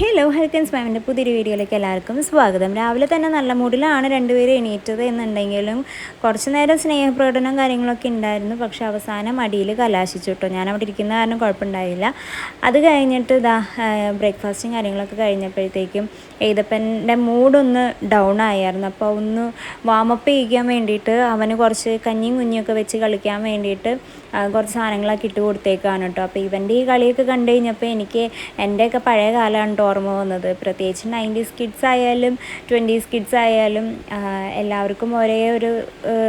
Hello ഹെൽക്കൻസ് മാമിന്റെ പുതിയൊരു വീഡിയോയിലേക്ക് എല്ലാവർക്കും സ്വാഗതം. രാവിലെ തന്നെ നല്ല മൂഡിലാണ് രണ്ടുപേരും എണീറ്റത് എന്നുണ്ടെങ്കിലും കുറച്ച് നേരം സ്നേഹപ്രകടനം കാര്യങ്ങളൊക്കെ ഉണ്ടായിരുന്നു. പക്ഷെ അവസാനം അടിയിൽ കലാശിച്ചു കേട്ടോ. ഞാൻ അവിടെ ഇരിക്കുന്ന കാരണം കുഴപ്പമുണ്ടായില്ല. അത് കഴിഞ്ഞിട്ട് ഇതാ ബ്രേക്ക്ഫാസ്റ്റും കാര്യങ്ങളൊക്കെ കഴിഞ്ഞപ്പോഴത്തേക്കും എയ്തപ്പന്റെ മൂഡൊന്ന് ഡൗൺ ആയിരുന്നു. അപ്പോൾ ഒന്ന് വാമപ്പ് ചെയ്യിക്കാൻ വേണ്ടിയിട്ട് അവന് കുറച്ച് കഞ്ഞിയും കുഞ്ഞിയൊക്കെ വെച്ച് കളിക്കാൻ വേണ്ടിയിട്ട് കുറച്ച് സാധനങ്ങളൊക്കെ ഇട്ട് കൊടുത്തേക്കാണ് കേട്ടോ. അപ്പോൾ ഇവന്റെ ഈ കളിയൊക്കെ കണ്ടു കഴിഞ്ഞപ്പോൾ എനിക്ക് എന്റെയൊക്കെ പഴയ കാലമാണ് ഓർമ്മ വന്നത്. പ്രത്യേകിച്ച് നയന്റീസ് കിഡ്സ് ആയാലും ട്വന്റീസ് കിഡ്സ് ആയാലും എല്ലാവർക്കും ഒരേ ഒരു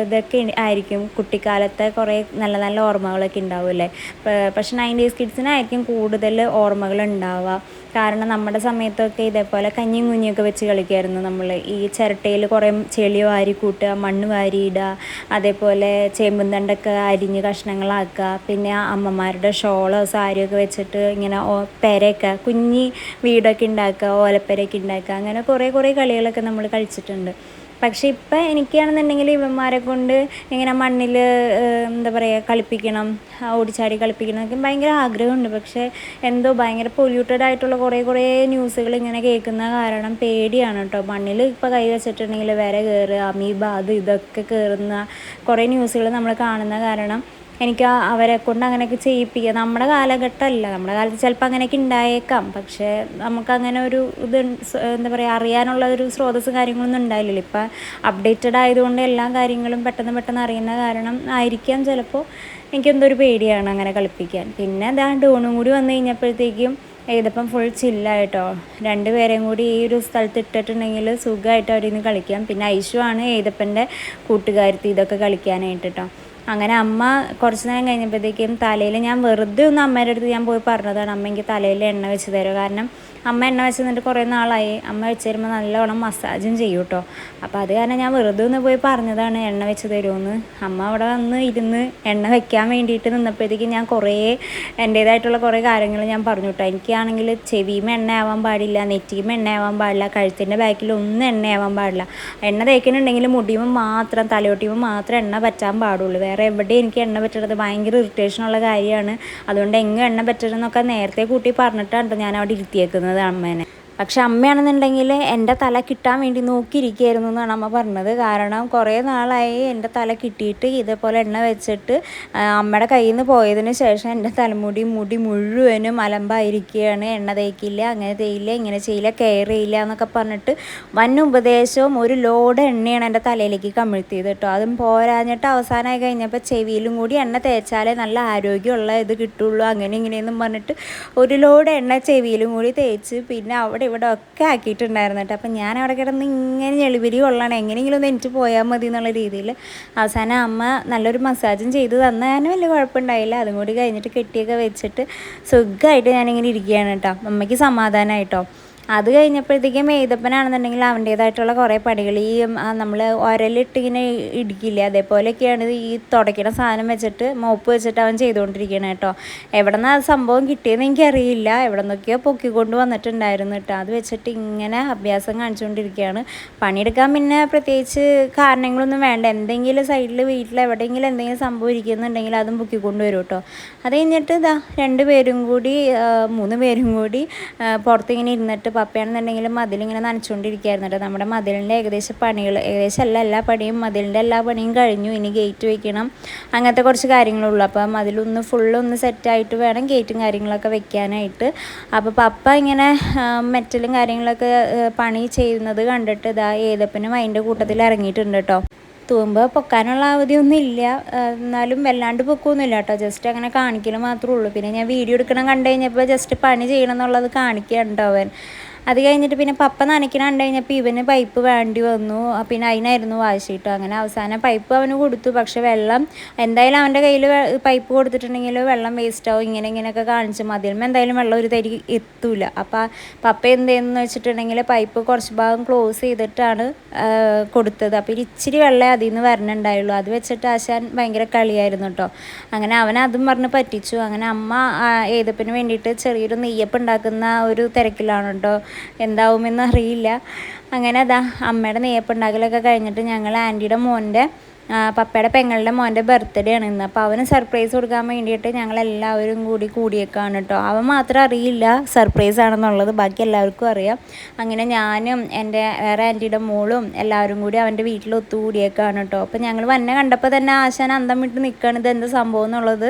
ഇതൊക്കെ ആയിരിക്കും. കുട്ടിക്കാലത്തെ കുറേ നല്ല നല്ല ഓർമ്മകളൊക്കെ ഉണ്ടാവില്ലേ പക്ഷെ നയന്റീസ് കിഡ്സിനായിരിക്കും കൂടുതൽ ഓർമ്മകൾ ഉണ്ടാവുക. കാരണം നമ്മുടെ സമയത്തൊക്കെ ഇതേപോലെ കഞ്ഞിയും കുഞ്ഞിയൊക്കെ വെച്ച് കളിക്കുമായിരുന്നു നമ്മൾ ഈ ചിരട്ടയിൽ കുറേ ചെളി വാരി കൂട്ടുക മണ്ണ് വാരിയിടുക അതേപോലെ ചേമ്പും തണ്ടൊക്കെ അരിഞ്ഞ് കഷ്ണങ്ങളാക്കുക പിന്നെ അമ്മമാരുടെ ഷോളോ സാരിയൊക്കെ വെച്ചിട്ട് ഇങ്ങനെ പെരയൊക്കെ കുഞ്ഞി വീടൊക്കെ ഉണ്ടാക്കുക ഓലപ്പെരയൊക്കെ ഉണ്ടാക്കുക അങ്ങനെ കുറേ കുറേ കളികളൊക്കെ നമ്മൾ കളിച്ചിട്ടുണ്ട്. പക്ഷെ ഇപ്പം എനിക്കാണെന്നുണ്ടെങ്കിൽ ഇവന്മാരെ കൊണ്ട് ഇങ്ങനെ മണ്ണിൽ എന്താ പറയുക കളിപ്പിക്കണം ഓടിച്ചാടി കളിപ്പിക്കണം എന്നൊക്കെ ഭയങ്കര ആഗ്രഹമുണ്ട്. പക്ഷേ എന്തോ ഭയങ്കര പൊല്യൂട്ടഡ് ആയിട്ടുള്ള കുറേ കുറേ ന്യൂസുകൾ ഇങ്ങനെ കേൾക്കുന്ന കാരണം പേടിയാണ് കേട്ടോ. മണ്ണിൽ ഇപ്പോൾ കൈ വെച്ചിട്ടുണ്ടെങ്കിൽ വരെ കയറുക അമീബ അത് ഇതൊക്കെ കയറുന്ന കുറേ ന്യൂസുകൾ നമ്മൾ കാണുന്ന കാരണം എനിക്ക് അവരെ കൊണ്ട് അങ്ങനെയൊക്കെ ചെയ്യിപ്പിക്കുക. നമ്മുടെ കാലഘട്ടമല്ല. നമ്മുടെ കാലത്ത് ചിലപ്പോൾ അങ്ങനെയൊക്കെ ഉണ്ടായേക്കാം. പക്ഷേ നമുക്കങ്ങനെ ഒരു ഇത് എന്താ പറയുക അറിയാനുള്ള ഒരു സ്രോതസ്സും കാര്യങ്ങളൊന്നും ഉണ്ടായില്ലല്ലോ. ഇപ്പം അപ്ഡേറ്റഡ് ആയതുകൊണ്ട് എല്ലാ കാര്യങ്ങളും പെട്ടെന്ന് പെട്ടെന്ന് അറിയുന്ന കാരണം ആയിരിക്കാം ചിലപ്പോൾ എനിക്കെന്തോ ഒരു പേടിയാണ് അങ്ങനെ കളിപ്പിക്കാൻ. പിന്നെ അതാ ഡോണും കൂടി വന്നു കഴിഞ്ഞപ്പോഴത്തേക്കും ഏതപ്പം ഫുൾ ചില്ലായിട്ടോ രണ്ടുപേരെയും കൂടി ഈ ഒരു സ്ഥലത്ത് ഇട്ടിട്ടുണ്ടെങ്കിൽ സുഖമായിട്ട് അവിടെ നിന്ന് കളിക്കാം. പിന്നെ ഐഷു ആണ് ഏതപ്പന്റെ കൂട്ടുകാരത്തി ഇതൊക്കെ കളിക്കാനായിട്ട് കേട്ടോ അങ്ങനെ അമ്മ കുറച്ച് നേരം കഴിഞ്ഞപ്പോഴത്തേക്കും തലയിൽ ഞാൻ വെറുതെ ഒന്ന് അമ്മേന്റെ അടുത്ത് ഞാൻ പോയി പറഞ്ഞതാണ് അമ്മ എനിക്ക് തലയിൽ എണ്ണ വെച്ച് തരുമോ? കാരണം അമ്മ എണ്ണ വെച്ച് നിന്നിട്ട് കുറേ നാളായി. അമ്മ വെച്ച് തരുമ്പോൾ നല്ലവണ്ണം മസാജും ചെയ്യും കേട്ടോ അപ്പോൾ അത് കാരണം ഞാൻ വെറുതെ ഒന്ന് പോയി പറഞ്ഞതാണ് എണ്ണ വെച്ച് തരുമെന്ന് അമ്മ അവിടെ വന്ന് ഇരുന്ന് എണ്ണ വെക്കാൻ വേണ്ടിയിട്ട് നിന്നപ്പോഴത്തേക്കും ഞാൻ കുറേ എന്റേതായിട്ടുള്ള കുറേ കാര്യങ്ങൾ ഞാൻ പറഞ്ഞു കേട്ടോ എനിക്കാണെങ്കിൽ ചെവിയും ആവാൻ പാടില്ല നെറ്റിയും ആവാൻ പാടില്ല കഴുത്തിന്റെ ബാക്കിൽ ഒന്നും എണ്ണ ആവാൻ പാടില്ല. എണ്ണ തേക്കുന്നുണ്ടെങ്കിൽ മുടിയുമ്പോൾ മാത്രം തലയോട്ടിയുമ്പോൾ മാത്രം എണ്ണ പറ്റാൻ പാടുള്ളൂ. വേറെ എവിടെ എനിക്ക് എണ്ണ പറ്റരുത് ഭയങ്കര ഇറിറ്റേഷനുള്ള കാര്യമാണ്. അതുകൊണ്ട് എങ്ങും എണ്ണ പറ്റരുതെന്നൊക്കെ നേരത്തെ കൂട്ടി പറഞ്ഞിട്ടാണ് ട്ടോ ഞാൻ അവിടെ ഇരുത്തിയേക്കുന്നത്. അമ്മേനെ പക്ഷെ അമ്മയാണെന്നുണ്ടെങ്കിൽ എന്റെ തല കിട്ടാൻ വേണ്ടി നോക്കിയിരിക്കുകയായിരുന്നു എന്നാണ് അമ്മ പറഞ്ഞത്. കാരണം കുറേ നാളായി എന്റെ തല കിട്ടിയിട്ട് ഇതേപോലെ എണ്ണ വെച്ചിട്ട് അമ്മയുടെ കയ്യിൽ നിന്ന് പോയതിന് ശേഷം എന്റെ തലമുടി മുടി മുഴുവനും അലമ്പായിരിക്കുകയാണ്. എണ്ണ തേക്കില്ല അങ്ങനെ തേയില്ല ഇങ്ങനെ ചെയ്യില്ല കെയർ ചെയ്യില്ല എന്നൊക്കെ പറഞ്ഞിട്ട് വൻ ഉപദേശവും ഒരു ലോഡ് എണ്ണയാണ് എന്റെ തലയിലേക്ക് കമിഴ്ത്തിയത് കേട്ടോ. അതും പോരാഞ്ഞിട്ട് അവസാനമായി കഴിഞ്ഞപ്പോൾ ചെവിയിലും കൂടി എണ്ണ തേച്ചാലേ നല്ല ആരോഗ്യമുള്ള ഇത് കിട്ടുള്ളൂ അങ്ങനെ ഇങ്ങനെയെന്നും പറഞ്ഞിട്ട് ഒരു ലോഡ് എണ്ണ ചെവിയിലും കൂടി തേച്ച് പിന്നെ അവിടെ ഇവിടെ ഒക്കെ ആക്കിയിട്ടുണ്ടായിരുന്നു കേട്ടോ. അപ്പം ഞാൻ അവിടെ കിടന്ന് ഇങ്ങനെ ഞെളിപിരി കൊള്ളണം. എങ്ങനെയെങ്കിലും ഒന്ന് എനിക്ക് പോയാൽ മതി എന്നുള്ള രീതിയിൽ അവസാനം അമ്മ നല്ലൊരു മസാജും ചെയ്ത് തന്നാലും വലിയ കുഴപ്പമുണ്ടായില്ല. അതും കൂടി കഴിഞ്ഞിട്ട് കെട്ടിയൊക്കെ വെച്ചിട്ട് സുഖമായിട്ട് ഞാനിങ്ങനെ ഇരിക്കുകയാണ് കേട്ടോ. അമ്മയ്ക്ക് സമാധാനമായിട്ടോ? അത് കഴിഞ്ഞപ്പോഴത്തേക്കും ഏതപ്പനാണെന്നുണ്ടെങ്കിൽ അവന്റേതായിട്ടുള്ള കുറേ പണികൾ ഈ നമ്മൾ ഉരലിട്ട് ഇങ്ങനെ ഇടിക്കില്ലേ അതേപോലെയൊക്കെയാണ് ഈ തുടയ്ക്കണ സാധനം വെച്ചിട്ട് മോപ്പ് വെച്ചിട്ട് അവൻ ചെയ്തുകൊണ്ടിരിക്കുകയാണ് കേട്ടോ. എവിടെ ആ സംഭവം കിട്ടിയെന്ന് എനിക്കറിയില്ല. എവിടെ നിന്നൊക്കെയോ പൊക്കിക്കൊണ്ട് വന്നിട്ടുണ്ടായിരുന്നു കേട്ടോ. അത് വെച്ചിട്ട് ഇങ്ങനെ അഭ്യാസം കാണിച്ചുകൊണ്ടിരിക്കുകയാണ്. പണിയെടുക്കാൻ പിന്നെ പ്രത്യേകിച്ച് കാരണങ്ങളൊന്നും വേണ്ട. എന്തെങ്കിലും സൈഡിൽ വീട്ടിൽ എവിടെയെങ്കിലും എന്തെങ്കിലും സംഭവം ഇരിക്കുന്നുണ്ടെങ്കിൽ അതും പൊക്കിക്കൊണ്ട് വരും കേട്ടോ. അത് കഴിഞ്ഞിട്ട് ഇതാ രണ്ട് പേരും കൂടി മൂന്ന് പേരും കൂടി പുറത്തിങ്ങനെ ഇരുന്നിട്ട് പപ്പയാണെന്നുണ്ടെങ്കിൽ മതിലിങ്ങനെ നനച്ചുകൊണ്ടിരിക്കുകയായിരുന്നു കേട്ടോ. നമ്മുടെ മതിലിന്റെ ഏകദേശം പണികൾ ഏകദേശം അല്ല എല്ലാ പണിയും മതിലിന്റെ എല്ലാ പണിയും കഴിഞ്ഞു. ഇനി ഗേറ്റ് വയ്ക്കണം അങ്ങനത്തെ കുറച്ച് കാര്യങ്ങളുള്ളൂ. അപ്പം അതിലൊന്ന് ഫുള്ളൊന്ന് സെറ്റായിട്ട് വേണം ഗേറ്റും കാര്യങ്ങളൊക്കെ വെക്കാനായിട്ട്. അപ്പോൾ പപ്പ ഇങ്ങനെ മെറ്റലും കാര്യങ്ങളൊക്കെ പണി ചെയ്യുന്നത് കണ്ടിട്ട് ഇതാ ഏതപ്പനും അതിന്റെ കൂട്ടത്തിൽ ഇറങ്ങിയിട്ടുണ്ട് കേട്ടോ. തൂമ്പ് പൊക്കാനുള്ള അവധിയൊന്നും ഇല്ല. എന്നാലും വല്ലാണ്ട് പൊക്കൊന്നുമില്ല കേട്ടോ. ജസ്റ്റ് അങ്ങനെ കാണിക്കൽ മാത്രമേ ഉള്ളൂ. പിന്നെ ഞാൻ വീഡിയോ എടുക്കണം കണ്ടു കഴിഞ്ഞപ്പോൾ ജസ്റ്റ് പണി ചെയ്യണം എന്നുള്ളത് കാണിക്കുകയുണ്ടോ അവൻ. അത് കഴിഞ്ഞിട്ട് പിന്നെ പപ്പ നനയ്ക്കണ കഴിഞ്ഞപ്പോൾ ഇവന് പൈപ്പ് വേണ്ടി വന്നു. പിന്നെ അതിനായിരുന്നു വാശിയിട്ടു അങ്ങനെ അവസാനം പൈപ്പ് അവന് കൊടുത്തു. പക്ഷെ വെള്ളം എന്തായാലും അവന്റെ കയ്യിൽ പൈപ്പ് കൊടുത്തിട്ടുണ്ടെങ്കിൽ വെള്ളം വേസ്റ്റ് ആവും. ഇങ്ങനെ ഇങ്ങനെയൊക്കെ കാണിച്ചു മതിലുമ്പോൾ എന്തായാലും വെള്ളം ഒരു തരി എത്തൂല. അപ്പോൾ പപ്പ എന്ത് ചെയ്യുന്നു വെച്ചിട്ടുണ്ടെങ്കിൽ പൈപ്പ് കുറച്ച് ഭാഗം ക്ലോസ് ചെയ്തിട്ടാണ് കൊടുത്തത്. അപ്പോൾ ഒരു ഇച്ചിരി വെള്ളം അതിൽ നിന്ന് വരണുണ്ടായുള്ളൂ. അത് വെച്ചിട്ട് ആശാൻ ഭയങ്കര കളിയായിരുന്നു കേട്ടോ അങ്ങനെ അവൻ അതും പറഞ്ഞ് പറ്റിച്ചു. അങ്ങനെ അമ്മ ഏതപ്പിന് വേണ്ടിയിട്ട് ചെറിയൊരു നെയ്യപ്പം ഉണ്ടാക്കുന്ന ഒരു തിരക്കിലാണ് കേട്ടോ എന്താവുമെന്ന് അറിയില്ല. അങ്ങനെ അതാ അമ്മയുടെ നെയ്യപ്പം ഉണ്ടാക്കലൊക്കെ കഴിഞ്ഞിട്ട് ഞങ്ങൾ ആന്റിയുടെ മോന്റെ പപ്പയുടെ പെങ്ങളുടെ മോന്റെ ബർത്ത്ഡേ ആണ് ഇന്ന്. അപ്പോൾ അവന് സർപ്രൈസ് കൊടുക്കാൻ വേണ്ടിയിട്ട് ഞങ്ങളെല്ലാവരും കൂടി കൂടിയേക്കാണ് കേട്ടോ. അവൻ മാത്രം അറിയില്ല സർപ്രൈസ് ആണെന്നുള്ളത്. ബാക്കി എല്ലാവർക്കും അറിയാം. അങ്ങനെ ഞാനും എന്റെ വേറെ ആന്റിയുടെ മോളും എല്ലാവരും കൂടി അവന്റെ വീട്ടിൽ ഒത്തുകൂടിയേക്കാണ് കേട്ടോ. അപ്പോൾ ഞങ്ങൾ വന്നെ കണ്ടപ്പോൾ തന്നെ ആശാൻ അന്തം വിട്ട് നിൽക്കുകയാണ് ഇത് എന്ത് സംഭവം എന്നുള്ളത്.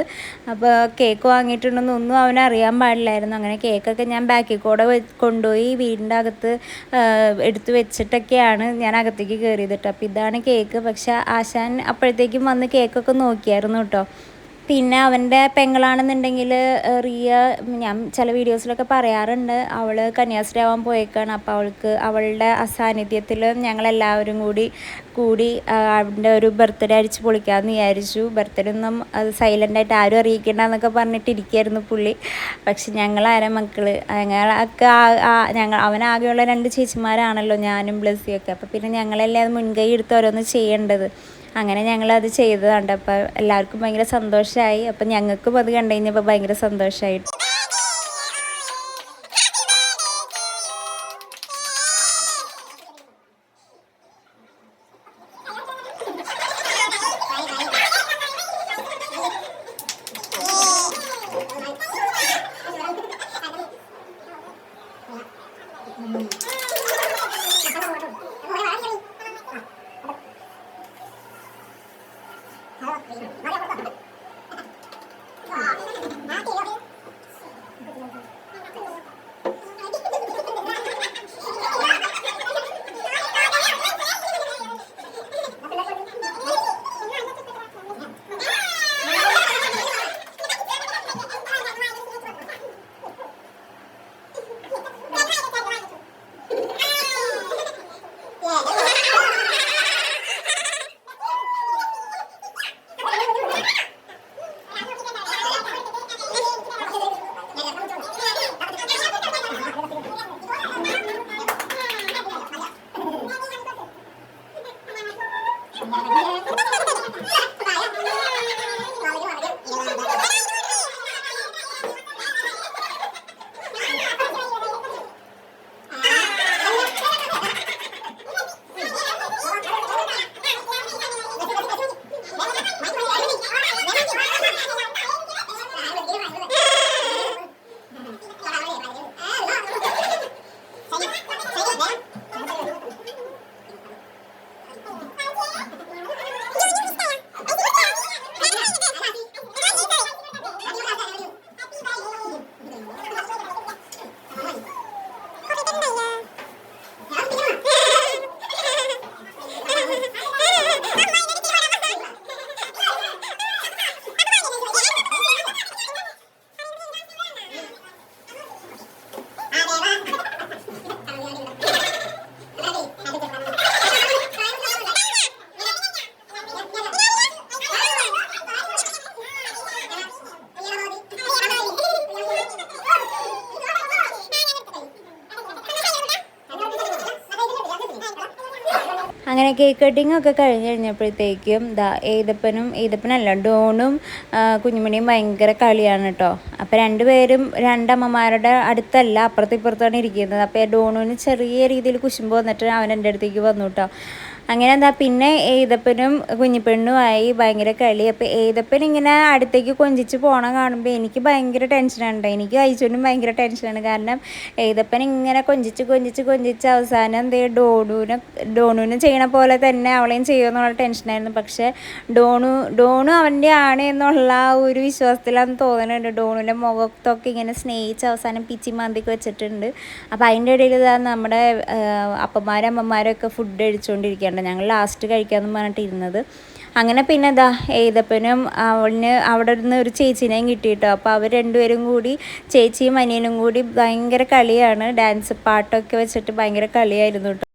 അപ്പോൾ കേക്ക് വാങ്ങിയിട്ടുണ്ടെന്നൊന്നും അവന് അറിയാൻ പാടില്ലായിരുന്നു. അങ്ങനെ കേക്കൊക്കെ ഞാൻ ബാക്കിൽ കൂടെ കൊണ്ടുപോയി വീടിന്റെ അകത്ത് എടുത്തു വെച്ചിട്ടൊക്കെയാണ് ഞാൻ അകത്തേക്ക് കയറിയത് കേട്ടോ. അപ്പോൾ ഇതാണ് കേക്ക് പക്ഷേ ആശാൻ അപ്പോഴത്തേക്കും വന്ന് കേക്കൊക്കെ നോക്കിയായിരുന്നു കേട്ടോ. പിന്നെ അവന്റെ പെങ്ങളാണെന്നുണ്ടെങ്കിൽ റിയ ഞാൻ ചില വീഡിയോസിലൊക്കെ പറയാറുണ്ട് അവൾ കന്യാസ്ത്രീ ആവാൻ പോയേക്കാണ്. അപ്പോൾ അവൾക്ക് അവളുടെ അസാന്നിധ്യത്തിൽ ഞങ്ങളെല്ലാവരും കൂടി കൂടി അവന്റെ ഒരു ബർത്ത്ഡേ അടിച്ച് പൊളിക്കാമെന്ന് വിചാരിച്ചു. ബർത്ത്ഡേ ഒന്നും അത് സൈലന്റായിട്ട് ആരും അറിയിക്കേണ്ട എന്നൊക്കെ പറഞ്ഞിട്ട് ഇരിക്കുകയായിരുന്നു പുള്ളി. പക്ഷെ ഞങ്ങളാര മക്കൾ ഞങ്ങളൊക്കെ ഞങ്ങൾ അവനാകെയുള്ള രണ്ട് ചേച്ചിമാരാണല്ലോ ഞാനും ബ്ലസ്സിയൊക്കെ. അപ്പോൾ പിന്നെ ഞങ്ങളല്ലേ അത് മുൻകൈ എടുത്ത് ഓരോന്ന് ചെയ്യേണ്ടത്? അങ്ങനെ ഞങ്ങളത് ചെയ്തതാണ് അപ്പോൾ എല്ലാവർക്കും ഭയങ്കര സന്തോഷമായി അപ്പം ഞങ്ങൾക്കും അത് കണ്ടു കഴിഞ്ഞപ്പോൾ ഭയങ്കര സന്തോഷമായിട്ട് അങ്ങനെ കേക്ക് കട്ടിങ് ഒക്കെ കഴിഞ്ഞ് കഴിഞ്ഞപ്പോഴത്തേക്കും ദാ ഏതപ്പനും ഏതപ്പനല്ല ഡോണും കുഞ്ഞുമണിയും ഭയങ്കര കളിയാണ് കേട്ടോ അപ്പോൾ രണ്ടുപേരും രണ്ടമ്മമാരുടെ അടുത്തല്ല അപ്പുറത്തും ഇപ്പുറത്താണ് ഇരിക്കുന്നത്. അപ്പോൾ ഡോണുവിന് ചെറിയ രീതിയിൽ കുശുമ്പ് വന്നിട്ട് അവൻ എന്റെ അടുത്തേക്ക് വന്നു കേട്ടോ അങ്ങനെ എന്താ പിന്നെ ഏതപ്പനും കുഞ്ഞിപ്പെണ്ണുമായി ഭയങ്കര കളി. അപ്പോൾ ഏതപ്പൻ ഇങ്ങനെ അടുത്തേക്ക് കൊഞ്ചിച്ച് പോകണം കാണുമ്പോൾ എനിക്ക് ഭയങ്കര ടെൻഷനുണ്ട് എനിക്ക് അയച്ചോനും ഭയങ്കര ടെൻഷനാണ് കാരണം ഏതപ്പൻ ഇങ്ങനെ കൊഞ്ചിച്ച് കൊഞ്ചിച്ച് കൊഞ്ചിച്ച് അവസാനം എന്തേ ഡോണുവിനെ ഡോണുവിനെ ചെയ്യണ പോലെ തന്നെ അവളെയും ചെയ്യുമെന്നുള്ള ടെൻഷനായിരുന്നു പക്ഷേ ഡോണു ഡോണു അവന്റെ ആണ് എന്നുള്ള ഒരു വിശ്വാസത്തിലാണ് തോന്നുന്നുണ്ട് ഡോണുവിന്റെ മുഖത്തൊക്കെ ഇങ്ങനെ സ്നേഹിച്ച് അവസാനം പിച്ചി മാന്തിക്ക് വെച്ചിട്ടുണ്ട്. അപ്പോൾ അതിന്റെ ഇടയിൽ ഇതാ നമ്മുടെ അപ്പന്മാരും അമ്മമാരും ഒക്കെ ഫുഡ് അടിച്ചുകൊണ്ടിരിക്കുകയാണ് കഴിക്കുന്നുണ്ട് ഞങ്ങൾ ലാസ്റ്റ് കഴിക്കാമെന്ന് പറഞ്ഞിട്ട് ഇരുന്നത്. അങ്ങനെ പിന്നെ എന്താ എഴുതപ്പനും അവളിന് അവിടെ നിന്ന് ഒരു ചേച്ചീനെയും കിട്ടിയിട്ടോ. അപ്പോൾ അവർ രണ്ടുപേരും കൂടി ചേച്ചിയും അനിയനും കൂടി ഭയങ്കര കളിയാണ്. ഡാൻസ് പാട്ടൊക്കെ വെച്ചിട്ട് ഭയങ്കര കളിയായിരുന്നു കേട്ടോ.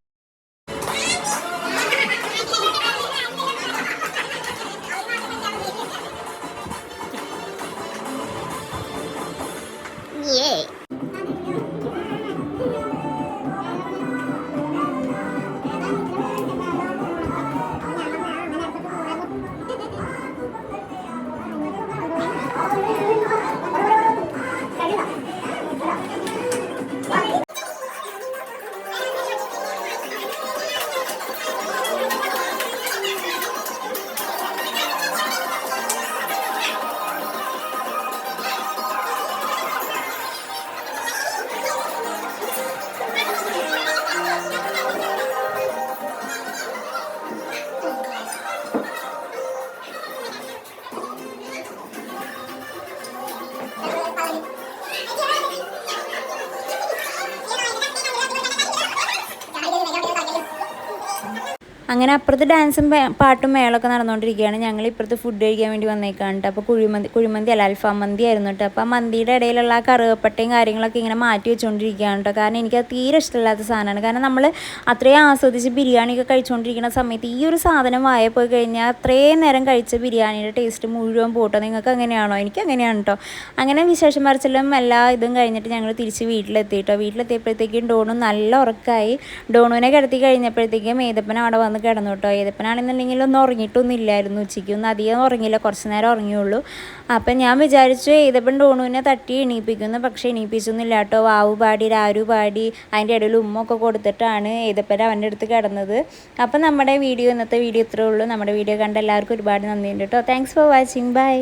Yeah. അങ്ങനെ അപ്പുറത്ത് ഡാൻസും പാട്ടും മേളൊക്കെ നടന്നുകൊണ്ടിരിക്കുകയാണ് ഞങ്ങൾ ഇപ്പുറത്ത് ഫുഡ് കഴിക്കാൻ വേണ്ടി വന്നേക്കാണ് കേട്ടോ അപ്പോൾ കുഴിമന്തി കുഴിമന്തി അല്ല അൽഫാം മന്തി ആയിരുന്നു കേട്ടോ അപ്പോൾ ആ മന്തിയുടെ ഇടയിലുള്ള ആ കാര്യങ്ങളൊക്കെ ഇങ്ങനെ മാറ്റി വെച്ചുകൊണ്ടിരിക്കുകയാണ് കേട്ടോ കാരണം എനിക്കത് തീരെ ഇഷ്ടമില്ലാത്ത സാധനമാണ്. കാരണം നമ്മൾ അത്രയും ആസ്വദിച്ച് ബിരിയാണിയൊക്കെ കഴിച്ചുകൊണ്ടിരിക്കുന്ന സമയത്ത് ഈ ഒരു സാധനം വായ പോയി കഴിഞ്ഞാൽ അത്രയും നേരം കഴിച്ച ബിരിയാണിയുടെ ടേസ്റ്റ് മുഴുവൻ പോട്ടോ. നിങ്ങൾക്ക് അങ്ങനെയാണോ? എനിക്ക് അങ്ങനെയാണ് കേട്ടോ അങ്ങനെ വിശേഷം പറിച്ചെല്ലാം എല്ലാ ഇതും കഴിഞ്ഞിട്ട് ഞങ്ങൾ തിരിച്ച് വീട്ടിലെത്തി കേട്ടോ വീട്ടിലെത്തിയപ്പോഴത്തേക്കും ഡോണു നല്ല ഉറക്കായി. ഡോണുവിനെ കിടത്തി കഴിഞ്ഞപ്പോഴത്തേക്കും ഏതപ്പൻ അവിടെ വന്ന് കിടന്നു കേട്ടോ ഏതപ്പനാണെന്നുണ്ടെങ്കിൽ ഒന്നും ഉറങ്ങിയിട്ടൊന്നും ഇല്ലായിരുന്നു ഉച്ചയ്ക്ക്. ഒന്നും അധികം ഉറങ്ങിയില്ല. കുറച്ച് നേരം ഉറങ്ങിയുള്ളൂ. അപ്പം ഞാൻ വിചാരിച്ചു ഏതപ്പൻ ഡോണുവിനെ തട്ടി എണീപ്പിക്കുന്നു. പക്ഷേ എണീപ്പിച്ചൊന്നുമില്ല കേട്ടോ വാവു പാടി രാരു പാടി അതിന്റെ ഇടയിൽ ഉമ്മൊക്കെ കൊടുത്തിട്ടാണ് ഏതപ്പൻ അവന്റെ അടുത്ത് കിടന്നത്. അപ്പം നമ്മുടെ വീഡിയോ ഇന്നത്തെ വീഡിയോ ഇത്രേ ഉള്ളൂ. നമ്മുടെ വീഡിയോ കണ്ട എല്ലാവർക്കും ഒരുപാട് നന്ദിയുണ്ട് കേട്ടോ. Thanks for watching bye